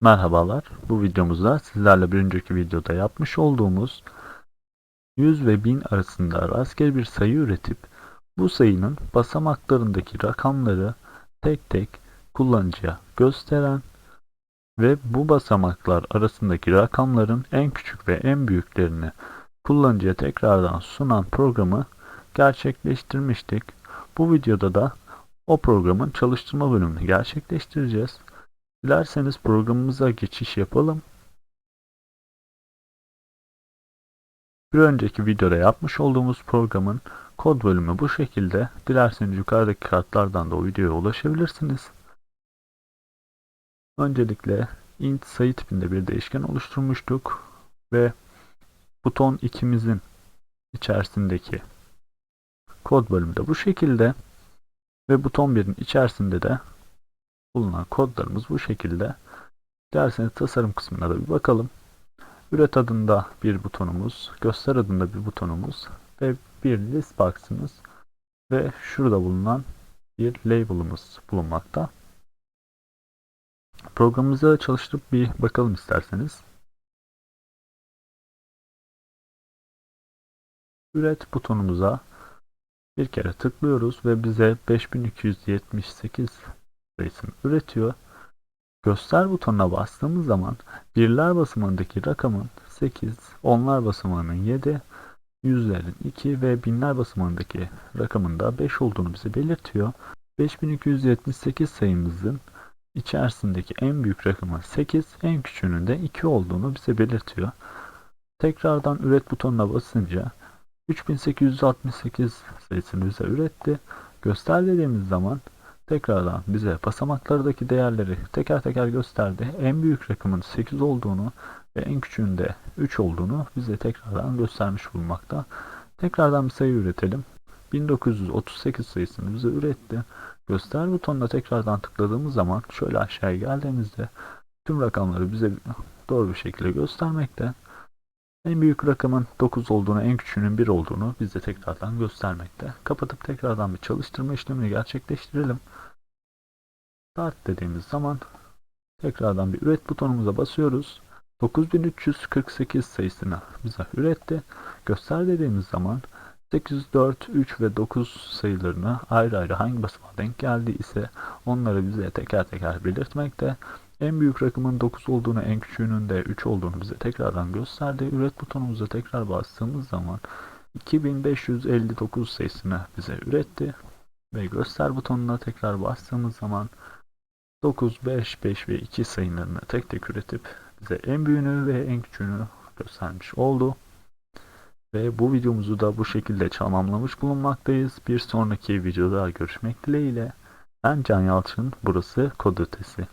Merhabalar. Bu videomuzda sizlerle bir önceki videoda yapmış olduğumuz 100 ve 1000 arasında rastgele bir sayı üretip bu sayının basamaklarındaki rakamları tek tek kullanıcıya gösteren ve bu basamaklar arasındaki rakamların en küçük ve en büyüklerini kullanıcıya tekrardan sunan programı gerçekleştirmiştik. Bu videoda da o programın çalıştırma bölümünü gerçekleştireceğiz. Dilerseniz programımıza geçiş yapalım. Bir önceki videoda yapmış olduğumuz programın kod bölümü bu şekilde. Dilerseniz yukarıdaki kartlardan da o videoya ulaşabilirsiniz. Öncelikle int sayı tipinde bir değişken oluşturmuştuk ve buton ikimizin içerisindeki kod bölümü de bu şekilde ve buton 1'in içerisinde de bulunan kodlarımız bu şekilde. Derseniz tasarım kısmına da bir bakalım. Üret adında bir butonumuz, göster adında bir butonumuz ve bir list box'ımız ve şurada bulunan bir label'ımız bulunmakta. Programımızı çalıştırıp bir bakalım isterseniz. Üret butonumuza bir kere tıklıyoruz ve bize 5278 sayısını üretiyor. Göster butonuna bastığımız zaman birler basamağındaki rakamın 8, onlar basamağının 7, yüzlerin 2 ve binler basamağındaki rakamın da 5 olduğunu bize belirtiyor. 5278 sayımızın içerisindeki en büyük rakamın 8, en küçüğünün de 2 olduğunu bize belirtiyor. Tekrardan üret butonuna basınca 3868 sayısını bize üretti. Göster dediğimiz zaman tekrardan bize basamaklardaki değerleri teker teker gösterdi. En büyük rakamın 8 olduğunu ve en küçüğünde 3 olduğunu bize tekrardan göstermiş bulmakta. Tekrardan bir sayı üretelim. 1938 sayısını bize üretti. Göster butonuna tekrardan tıkladığımız zaman şöyle aşağıya geldiğimizde tüm rakamları bize doğru bir şekilde göstermekte. En büyük rakamın 9 olduğunu, en küçüğünün 1 olduğunu bize tekrardan göstermekte. Kapatıp tekrardan bir çalıştırma işlemini gerçekleştirelim. Start dediğimiz zaman tekrardan bir üret butonumuza basıyoruz. 9348 sayısını bize üretti. Göster dediğimiz zaman 8, 4, 3 ve 9 sayılarını ayrı ayrı hangi basamağa denk geldi ise onları bize teker teker belirtmekte. En büyük rakamın 9 olduğunu, en küçüğünün de 3 olduğunu bize tekrardan gösterdi. Üret butonumuza tekrar bastığımız zaman 2559 sayısını bize üretti. Ve göster butonuna tekrar bastığımız zaman 9, 5, 5 ve 2 sayılarını tek tek üretip bize en büyüğünü ve en küçüğünü göstermiş oldu. Ve bu videomuzu da bu şekilde tamamlamış bulunmaktayız. Bir sonraki videoda görüşmek dileğiyle. Ben Can Yalçın, burası Kod Ötesi.